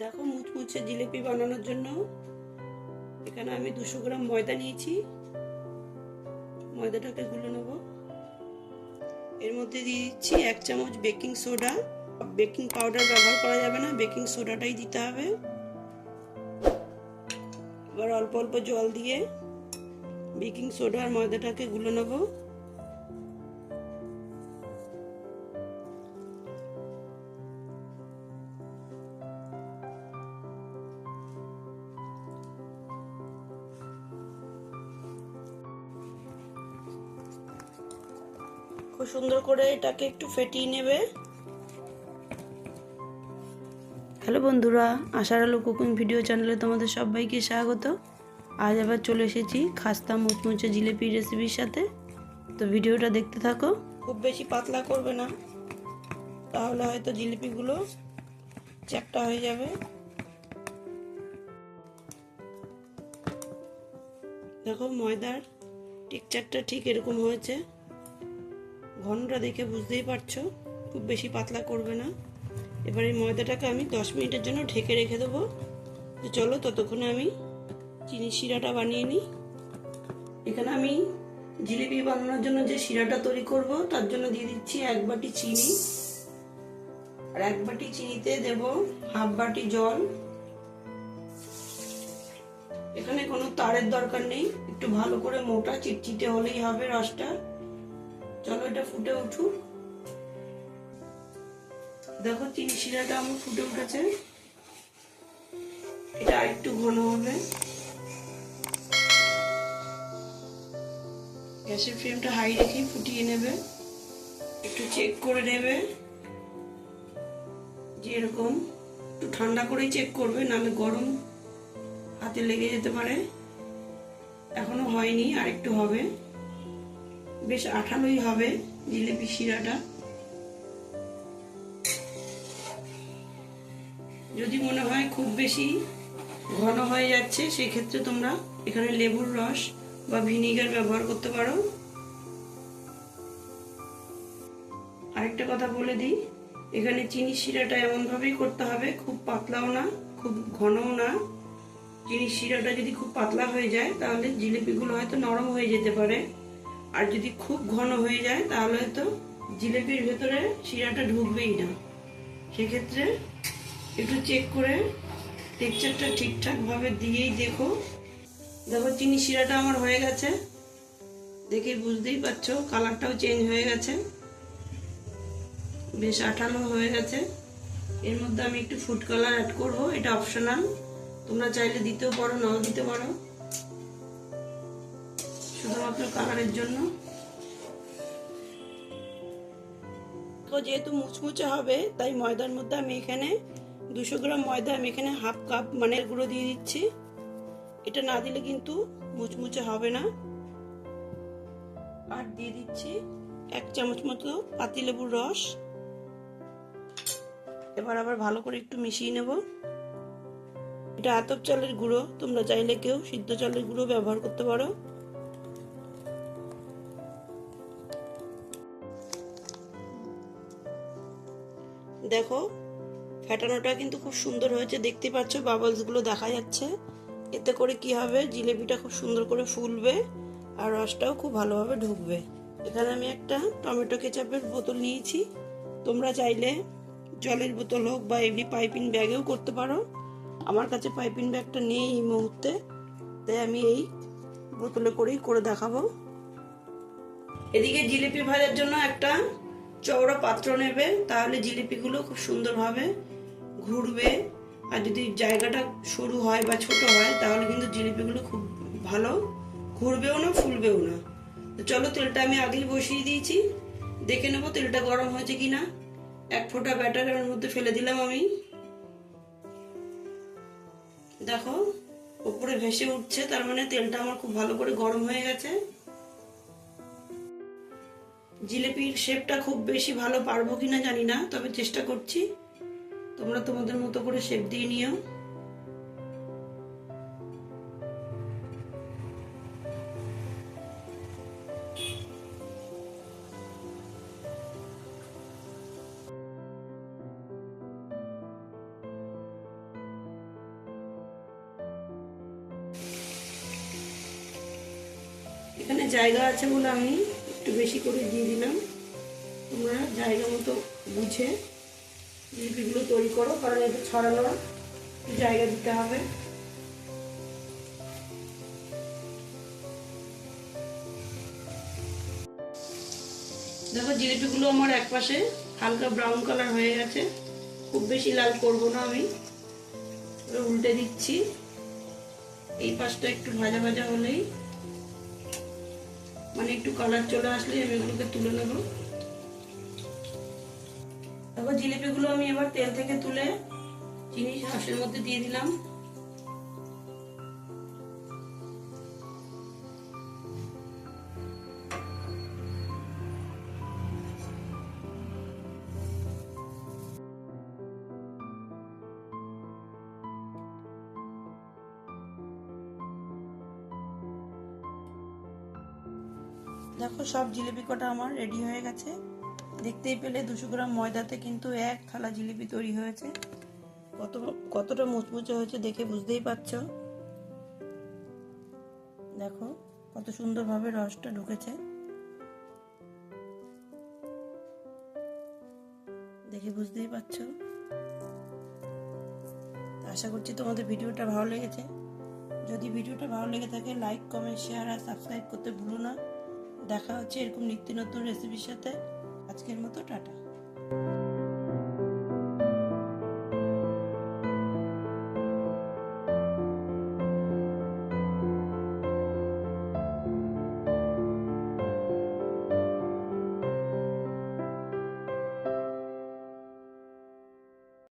দেখো মুচমুচে জিলিপি বানানোর জন্য। এখানে আমি দুশো গ্রাম ময়দা নিয়েছি। ময়দাটাকে গুলে নেব। এর মধ্যে দিয়ে দিচ্ছি এক চামচ বেকিং সোডা। বেকিং পাউডার ব্যবহার করা যাবে না, বেকিং সোডাটাই দিতে হবে। এবার অল্প অল্প জল দিয়ে বেকিং সোডা আর ময়দাটাকে গুলে নেব। খুব সুন্দর করে এটাকে একটু ফেটিয়ে নেবে। হ্যালো বন্ধুরা আশার আলো কুকিং ভিডিও চ্যানেলে তোমাদের সবাইকে স্বাগত। আজ আবার চলে এসেছি খাস্তা মুচমুচে জিলিপি রেসিপির সাথে। তো ভিডিওটা দেখতে থাকো। খুব বেশি পাতলা করবে না তাহলে হয়তো জিলিপিগুলো চ্যাপটা হয়ে যাবে। দেখো ময়দার টেকচারটা ঠিক এরকম হয়েছে। ঘনটা দেখে বুঝতেই পারছ, খুব বেশি পাতলা করবে না। এবার এই ময়দাটাকে আমি দশ মিনিটের জন্য ঢেকে রেখে দেবো। তো চলো ততক্ষণে আমি চিনি শিরাটা বানিয়ে নিই। এখানে আমি জিলিপি বানানোর জন্য যে শিরাটা তৈরি করব, তার জন্য দিয়ে দিচ্ছি এক বাটি চিনি। আর এক বাটি চিনিতে দেব হাফ বাটি জল। এখানে কোনো তারের দরকার নেই, একটু ভালো করে মোটা, চিটচিটে হলেই হবে রসটা। চলো এটা ফুটে উঠুক। দেখো চিনি শিরাটা আমার ফুটে উঠেছে। এটা একটু ঘন হবে গ্যাসের ফ্লেমটা হাই রেখে ফুটিয়ে নেবে। একটু চেক করে নেবে। যে এরকম একটু ঠান্ডা করেই চেক করবে, নাহলে গরম হাতে লেগে যেতে পারে। এখনও হয়নি আর একটু হবে। বেশ আঠালোই হবে জিলিপি শিরাটা। যদি মনে হয় খুব বেশি ঘন হয়ে যাচ্ছে সেই ক্ষেত্রে তোমরা এখানে লেবুর রস বা ভিনিগার ব্যবহার করতে পারো। আরেকটা কথা বলে দিই, এখানে চিনি শিরাটা এমনভাবেই করতে হবে, খুব পাতলাও না, খুব ঘনও না। চিনি শিরাটা যদি খুব পাতলা হয়ে যায়, তাহলে জিলিপিগুলো হয়তো নরম হয়ে যেতে পারে। আর যদি খুব ঘন হয়ে যায়, তাহলে হয়তো জিলিপির ভেতরে শিরাটা ঢুকবেই না। সেক্ষেত্রে একটু চেক করে টেক্সচারটা ঠিকঠাকভাবে দিয়েই দেখো। দেখো, চিনি শিরাটা আমার হয়ে গেছে। দেখে বুঝতেই পারছ কালারটাও চেঞ্জ হয়ে গেছে। বেশ আঠালো হয়ে গেছে। এর মধ্যে আমি একটু ফুড কালার অ্যাড করব, এটা অপশনাল তোমরা চাইলে দিতেও পারো, নাও দিতে পারো। শুধুমাত্র কালারের জন্য। তো যেহেতু মুচমুচে হবে, তাই ময়দার মধ্যে আমি এখানে দুশো গ্রাম ময়দা, আমি এখানে হাফ কাপ মানে গুঁড়ো দিয়ে দিচ্ছি। এটা না দিলে কিন্তু মুচমুচে হবে না। আর দিয়ে দিচ্ছি এক চামচ মতো পাতিলেবুর রস। এবার আবার ভালো করে একটু মিশিয়ে নেব। এটা আতপ চালের গুঁড়ো, তোমরা চাইলে কেউ সিদ্ধ চালের গুঁড়ো ব্যবহার করতে পারো। দেখো ফ্যাটানোটা কিন্তু খুব সুন্দর হয়েছে। দেখতে পাচ্ছ বাবলসগুলো দেখা যাচ্ছে। এতে করে কি হবে জিলেপিটা খুব সুন্দর করে ফুলবে আর রসটাও খুব ভালোভাবে ঢুকবে। এখানে আমি একটা টমেটো কেচাপের বোতল নিয়েছি। তোমরা চাইলে জলের বোতল হোক বা এমনি পাইপিং ব্যাগেও করতে পারো। আমার কাছে পাইপিং ব্যাগটা নেই এই মুহূর্তে। তাই আমি এই বোতলে করেই করে দেখাবো। এদিকে জিলিপি ভাজার জন্য একটা চওড়া পাত্র নেবে, তাহলে জিলিপিগুলো খুব সুন্দরভাবে ঘুরবে। আর যদি জায়গাটা সরু হয় বা ছোট হয়, তাহলে কিন্তু জিলিপিগুলো খুব ভালো। ঘুরবেও না, ফুলবেও না। তো চলো তেলটা আমি আগেই বসিয়ে দিয়েছি। দেখে নেব তেলটা গরম হয়েছে কি না এক ফোঁটা ব্যাটার ব্যাটারের মধ্যে ফেলে দিলাম আমি। দেখো উপরে ভেসে উঠছে, তার মানে তেলটা আমার খুব ভালো করে গরম হয়ে গেছে। জিলেপির শেপটা খুব বেশি ভালো পারব কিনা জানি না, তবে চেষ্টা করছি। তোমরা তোমাদের মতো করে শেপ দিয়ে নিও। এখানে জায়গা আছে বলে আমি একটু বেশি করে দিয়ে দিলাম। তোমরা জায়গা মতো বুঝে জিলিপিগুলো তৈরি করো, কারণ এটা ছড়ানোর জায়গা দিতে হবে। দেখো, জিলিপিগুলো আমার এক পাশে হালকা ব্রাউন কালার হয়ে গেছে। খুব বেশি লাল করব না আমি। উল্টে দিচ্ছি। এই পাশটা একটু ভাজা ভাজা হলেই মানে একটু কালার চলে আসলে আমি এগুলোকে তুলে নেব। তারপর জিলিপিগুলো আমি এবার তেল থেকে তুলে চিনি হাঁসের মধ্যে দিয়ে দিলাম। দেখো, সব জিলিপি কটা আমার রেডি হয়ে গেছে। দেখতেই পেলে দুশো গ্রাম ময়দাতে কিন্তু এক থালা জিলিপি তৈরি হয়েছে। কত, কতটা মুচমুচে হয়েছে দেখে বুঝতেই পারছ? দেখো, কত সুন্দরভাবে রসটা ঢুকেছে। দেখে বুঝতেই পারছ? আশা করছি তোমাদের ভিডিওটা ভালো লেগেছে। যদি ভিডিওটা ভালো লেগে থাকে লাইক কমেন্ট শেয়ার আর সাবস্ক্রাইব করতে ভুলো না। দেখা হচ্ছে এরকম নিত্য নতুন রেসিপির সাথে। আজকের মতো টাটা।